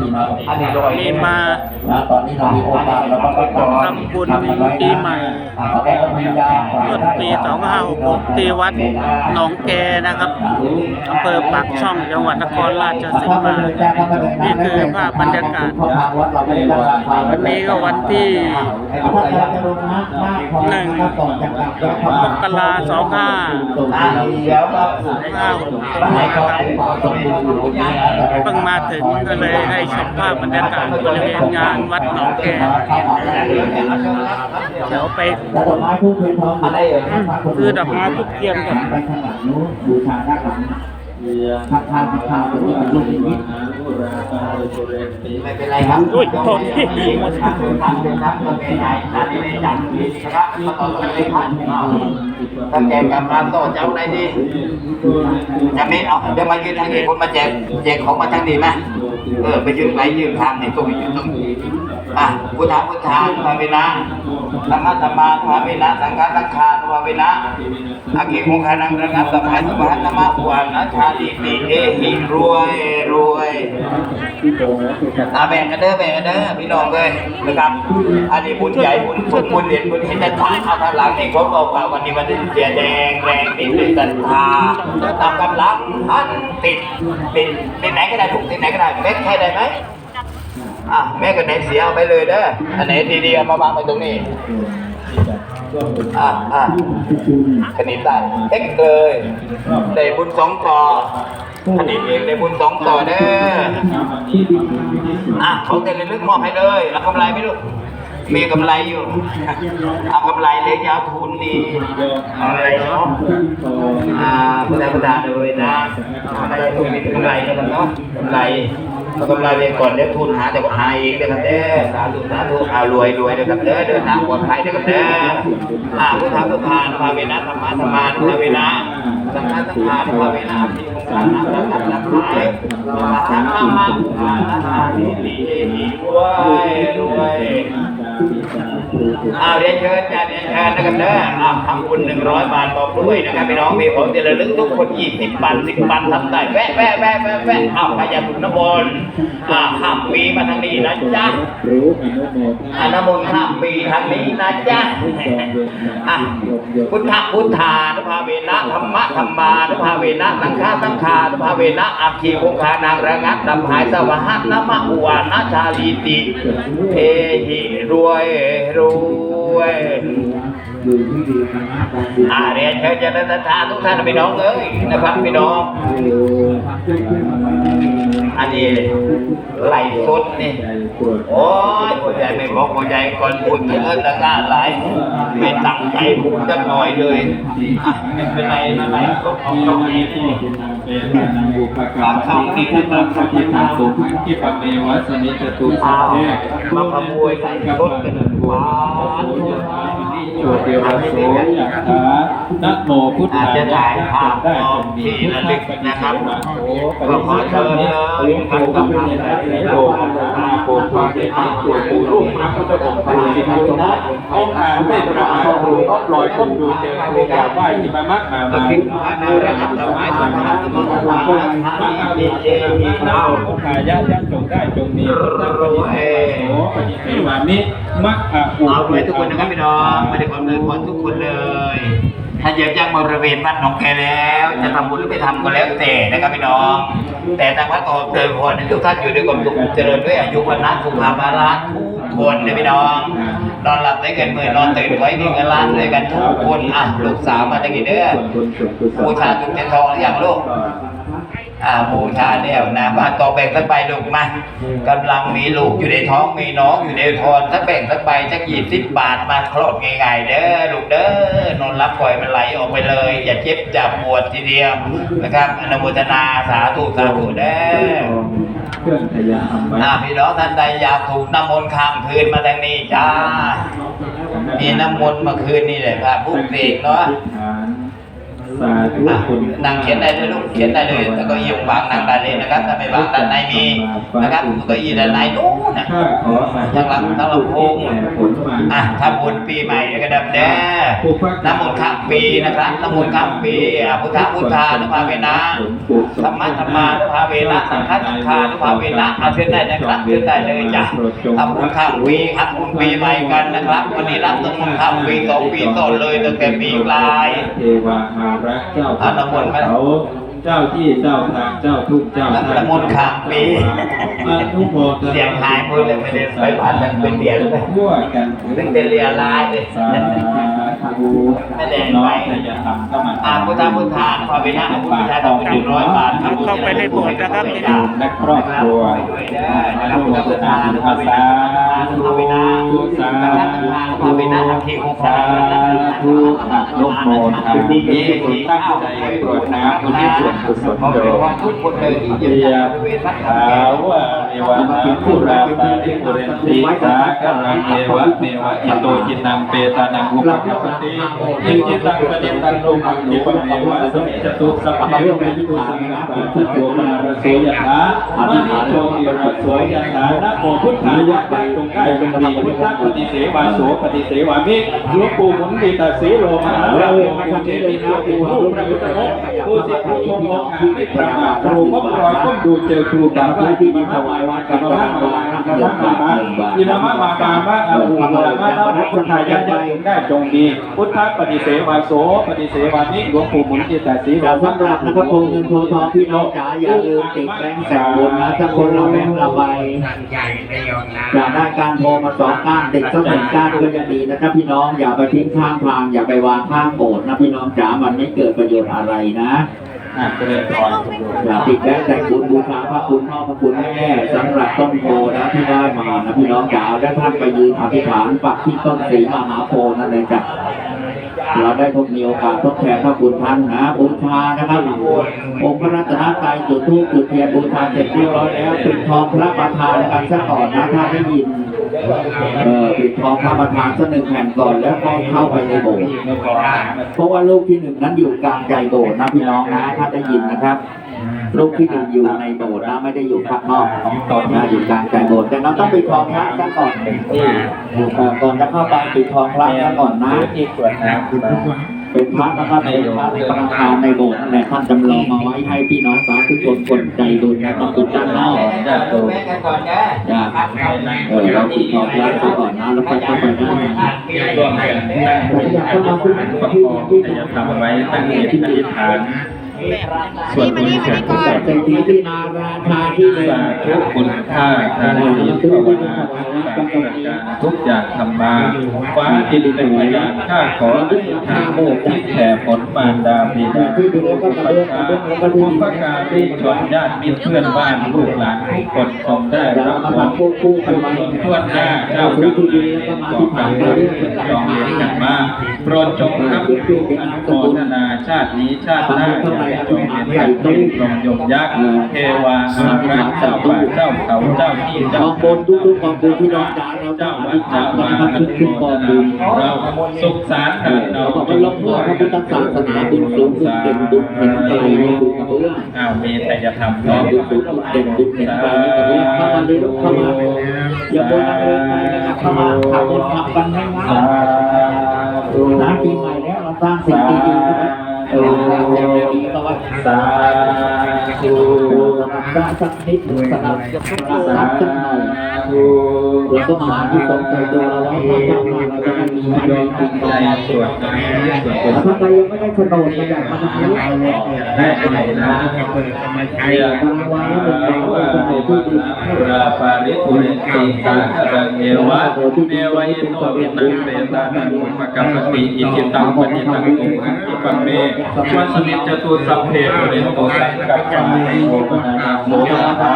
นี่มาตอนนี้เรามีโอกาสเราก็ต้องทำบุญปีใหม่ต้นปี 2566 ที่วัดหนองแกนะครับอำเภอปากช่องจังหวัดนครราชสีมา นี่คือภาพบรรยากาศ วันนี้ก็วันที่หนึ่งมกราสองห้าห้าหกนะครับเพิ่งมาถึงก็เลยให้ชมภาพบรรยากาศบริเวณงานวัดหนองแกเดี๋ยวไปดอกไม้ทูบเทียนทองอะไรเอ่ยคือดอกไม้ทุกเทียนกับ ไปข้างหลังนู้นบูชาด้านหลังทางทางทางตรงนี้เป็นลูกนิมิตไม่เป็นไรครับอุ้ยโทษทีทำเป็นครับตัวใหญ่ท่านไม่ได้จับนะครับก็ต้องเลยท่านตั้งแจกกลับมาก็จะเอาอะไรดีจะไม่เอาเดี๋ยวมายืนทางนี้คนมาแจกแจกของมาทางนี้ไหมเออไปยืนไหนยืนทางไหนตรงนี้ยืนตรงนี้อะพุทธาพุทธาภาเวนะธรรมะธรรมาภาเวนะสังฆาสังฆาภาเวนะ อากิคงคานังระงับสภายสมหันธรรมะหวานะชาลีติเอหิรวยรวยอาแบ่งกันเด้อแบ่งกันเด้อพี่น้องเลยนะครับอันนี้บุญใหญ่บุญบุญบุญเด่นบุญเห็นแต่ฐาเอาทาหลังนี่เขาบอกว่าวันนี้วันนี้เสียแดงแรงนิดเป็นศรัทาตามกำลังท่านติดติดติดไหนก็ได้ถูกติดไหนก็ได้เม็ดแค่ได้ไหมอะแม่กันไหนเสียเอาไปเลยเด้ออันไหนดีๆเอามาวางไปตรงนี้ อะอะคณิตได้เอ็กเลยได้บุญสองต่อคณิตเองได้บุญสองต่อเด้ออะเขาจะเลยลึกมอบให้เลยเอากำไรไหมลูกมีกำไรอยู่ เอากำไรเลยยาวทุนดีอะไรเนาะอ่าพุทธพุทธาเลยนะอะไรทุนมีกำไรนะครับเนาะกำไร เอากำไรไปก่อนเดี๋ยวทุนหาแต่ว่าหาเองเด้อครับเด้อสาธุสาธุเอารวยรวยเด้อครับเด้อเดินทางปลอดภัยเด้อครับเด้ออาพุทธพุทธานุภาเวนะธรรมะธรรมานุภาเวนะสังฆะสังฆานุภาเวนะที่ของการนับนับนับนับหลายมาทำมามาอ่าอาลีลีลีรวยรวย อ้าวเรียนเชิญจ้าเรียนเชิญนะครับเด้ออ้าวทำบุญหนึ่งร้อยบาทบอกด้วยนะครับพี่น้องมีของที่ระลึกทุกคนยี่สิบบาทสิบบาททำได้แวะแวะแวะแวะแวะอ้าวใครอยากถูกน้ำมนต์อ่าห้ามปีมาทางนี้นะจ๊ะรู้อนุโมทนาอ่าน้ำมนต์ห้ามปีทางนี้นะจ๊ะอะพุทธพุทธานุภาเวนะธรรมะธรรมานุภาเวนะสังฆาสังฆานุภาเวนะอาคีวงคานางระงับดับหายสวหัสนะมะอุวานะชาลีติเอหิรวยรวยด้วย อยู่ที่ดีธรรมะการดีอาเรียนเชิญเจริญศรัทธาทุกท่านพี่น้องเอ้ยนะครับพี่น้อง อันนี้ไหลสุดนี่ตรวจโอ้ยผู้ใหญ่ไม่บอกผู้ใหญ่ก่อนพูดเยอะแล้วก็หลายไม่ตั้งใจพูดจะหน่อยเลยอะไม่เป็นไรไม่เป็นไรก็เอาตรงนี้นี่เป็นนางบุปการีที่ท่านรับปฏิทานสุขที่ปัจเมวัสมิจตุสัเอาพเพมาขโมยใส่รถกันว้าโช ติวโสยัตถานะโมพุทธาอาจะถ่ายภาพได้อจอกงมีที่ระลึกนะครับโอ้ปก็ฏิขอสัเชิมญพันเลธ์ยโอ้โหพระพุทธโลกอาโปภาเตติโกปูรุ่งพระพุทธองค์ปฏิทินนะองค์อาไม่ประมาทโอ้ก็ปล่อยต้นดูเจอครูกราบไหว้ที่มามากมามาคิดว่านาระดับดอกไม้สมารสมภารสมภารสมภารดีเจมีเล่าพุทธายะยะจงได้จงมีพุทธปฏิเสธ ปฏิเสธวามิมัคคะอุเอาไปทุกคนนะครับพี่น้องไม่ได้ความเดือดร้อนทุกคนเลย ถ้าเหยียบย่างบริเวณวัดหนองแกแล้ว จะทำบุญหรือไม่ทำก็แล้วแต่นะครับพี่น้อง แต่ทางวัดก็เดินพรให้ทุกท่านอยู่ด้วยความสุขเจริญด้วยอายุวันนะสุขภาพาระทุกคนเลยพี่น้องนอนหลับได้เกินหมื่นนอนตื่นไว้มีเงินล้านด้วยกันทุกคนอะลูกสาวมาจากกี่เด้อบูชาจุดเทียนทองหรือยังลูก อ่าบูชาแล้วนะบ้านต่อแบ่งสักใบลูกมากำลังมีลูกอยู่ในท้องมีน้องอยู่ในท้องสักแบ่งสักใบสักยี่สิบบาทมาคลอดง่ายๆเด้อลูกเด้อนอนรับปล่อยมันไหลออกไปเลย อย่าเจ็บจับปวดทีเดียวนะครับอนุโมทนาสาธุสาธุเด้อเครื่องขยะอัมไว้อ่าพี่น้องท่านใดอยากถูกน้ำมนต์ข้ามคืนมาทางนี้จ้ามีน้ำมนต์เมื่อคืนนี่แหละครับบุกเสกเนาะ สาธุอะคุณนั่งเขียนได้เลยลูกเขียนได้เลยแต่ก็ยิ่งวางนั่งได้เลยนะครับถ้าไม่วางด้านในมีนะครับเก็ยี่ด้านในนู้นนะข้าขอมาทั้งหลังทั้งลำโพงแต่ผลมาอะถ้าบุญปีใหม่ก็ดับแด้น้ำมนต์ข้ามปีนะครับน้ำมนต์ข้ามปีอะพุทธพุทธานุภาเวนะธรรมะธรรมานุภาเวนะสังฆสังฆานุภาเวนะเอาเชิญได้นะครับเชิญได้เลยจ้ะทำบุญข้ามปีครับบุญปีใหม่กันนะครับ วันนี้รับน้ำมนต์ข้ามปีสองปีต้นเลยตั้งแต่ปีกลายเทวาอารักษ์เจ้าอะน้ำมนต์ไหมเขาเจ้าที่เจ้าทางเจ้าทุกเจ้าทางน้ำมนต์ข้ามปีอนุโมทนาเสียงหายหมดเลยไม่ได้ไปผ่านมันเป็นเดียวเลย ทั่วกันตั้งแต่เรียลายเลย สาธุ ไม่แดงน้อไปงแต่อย่าทำก็มาอาพุทธพุทธานุภาเวนะอนุพุทธาต้องเป็นร้อยบาทเข้าไปในโบสถ์นะครับและครอบครัวอนุโมทนาบุญอาสาธุสาธุสาธุอนุโมทนาดีคุณตั้งใจตรวจน้ำคุณที่ส่วนกุศลโดยทุกคนเลยที่เรียบถาว่า วะนาผู้ราปาริปุเรนติสากรังเมวะเมวะอิโตจินังเปตานังอุปกัปติยิจิตังปฏิตังโลกังอุปเมวะสมิจตุสัพพะโยเมตุสังฆาพุทโธมารโสยถาอธิษฐานโชติระโสยถานะโมพุทธายะตังตรงใกล้ตรงดีพุทธปฏิเสวาโสปฏิเสวามิหลวงปู่หมุนติตาสีโลมหาราโมกุเจตินาภูรูปพระพุทธมกผู้สิทธิ์ผู้ชมองค์อาไม่ประมาทครูก็ปล่อยก้มดูเจอครูกราบไหว้ที่มาถวายวัดกับพระมาลาพระมาลาอินามะมาบามาอาภูมิลามะนาพุทธายะยังได้จงดีพุทธปฏิเสวาโสปฏิเสวามิหลวงปู่หมุนติตาสีโลแต่สำหรับนะครับโพเงินโพทองพี่น้องจ๋าอย่าลืมติดแบงค์แสนบนนะถ้าคนเราแบงค์ละใบอย่าได้การโทรมาสองก้านติดสักหนึ่งก้านก็จะดีนะครับพี่น้องอย่าไปทิ้งข้างทางอย่าไปวางข้างโบสถ์นะพี่น้องจ๋ามันไม่เกิดประโยชน์อะไรนะ อะเจริญพรอย่าติดแล้วแต่คุณบูชาพระคุณพ่อพระคุณแม่สำหรับต้นโพนะที่ได้มานะพี่น้องจ๋าได้ท่านไปยืนอธิษฐานปักที่ต้นสีมหาโพนั่นเองจ้ะ เราได้พบมีโอกาสทดแทนพระคุณท่านนะบูชานะครับองค์พระรัตนตรัยจุดทูปจุดเทียนบูชาเสร็จเรียบร้อยแล้วปิดทองพระประธานกันซะก่อนนะถ้าได้ยินเออปิดทองพระประธานสักหนึ่งแผ่นก่อนแล้วก็เข้าไปในโบสถ์เพราะว่าลูกที่หนึ่งนั้นอยู่กลางใจโบสถ์นะพี่น้องนะถ้าได้ยินนะครับ ลูกที่หนึ่งอยู่ในโบสถ์นะไม่ได้อยู่ข้างนอกนะอยู่กลางใจโบสถ์แต่เราต้องปิดทองพระซะก่อนเออก่อนจะเข้าไปปิดทองพระซะก่อนนะที่ตรวจน้ำคุณเป็นพระนะครับเป็นพระในประธานในโบสถ์นั่นแหละท่านจำลองมาไว้ให้พี่น้องสาธุชนคนใจบุญนะครับติดด้านนอกญาติโยมกันก่อนนะจ้ะเออเราปิดทองพระซะก่อนนะแล้วค่อยเข้าไปด้านในร่วมกันตั้งจิตอธิษฐานประกอบที่จะทำไว้ตั้งจิตอธิษฐาน ส่วนบุญส่วนกุศลเป็นที่ที่นาราชาที่เลยสาธุคุณค่าทานศีลภาวนาสามประการทุกอย่างทำมาฟ้าดินเป็นพยานข้าขออธิษฐานที่แผ่ผลปานดาบิดาผู้ปัญชาผู้ประกาศที่ชนญาติมิตรเพื่อนบ้านลูกหลานทุกคนทรงได้รับผลผู้คนทั่วหน้าเจ้ากรรมนายเวรก่อกรรมมาเรื่องจองเวรกันมาโปรดจงรับรู้อนุโมทนา ชาตินี้ชาติหน้าอย่าได้จงเห็นกันเป็นพรหมยมยักษ์เทวาอารักษ์เจ้าป่าเจ้าเขาเจ้าที่กเจ้าองบนทุกๆกองบุญพี่น้องจ๋าเราต้อเจ้างอวัธิดษฐาเจ้านวานะครับอนุทุกโมๆกทองบุนาญเราสุขสารกันเราเราก็ไปลบทั่วพระพุทธศาสนาบุญสูงบุญเด่นบุญเห็นไกลนี่คือกระเบื้องอ้าวมีแต่จะทำเราเนาะบุญสูงบุญเด่นบุญเห็นไกลนี่กระเบื้องเข้ามาเลยลูกเข้ามาอย่าบนอะไรไปนะครับเข้ามาทำบุญทำกันให้ง่ายนะปีใหม่แล้วเราสร้างสิ่งดีๆ นะครับเออสิ่งดีๆก็ว่าสาธุสร้างสักนิดสนับสนุนสักสักหน่อยธุเราก็มาที่สมใจตัวเราไว้ถ้าทำมาเราจะ มีความยอมจริงใจใจสวดน้สวดแต่ถ้าใครยังไม่ได้โฉนดมาจากมาทำนี้ได้ไหนนะเปิดธรียกว่าว่าเทวตาราปาริปุเรนติสาครังเอวะเมวะอิโตวินังเปตานังอุปกัปติอิจิตังปฏิตังตุงหังอิปัมเมวัสมิจตุสัพเพปุเรนโตสังกัปปะโมนาโมยะถา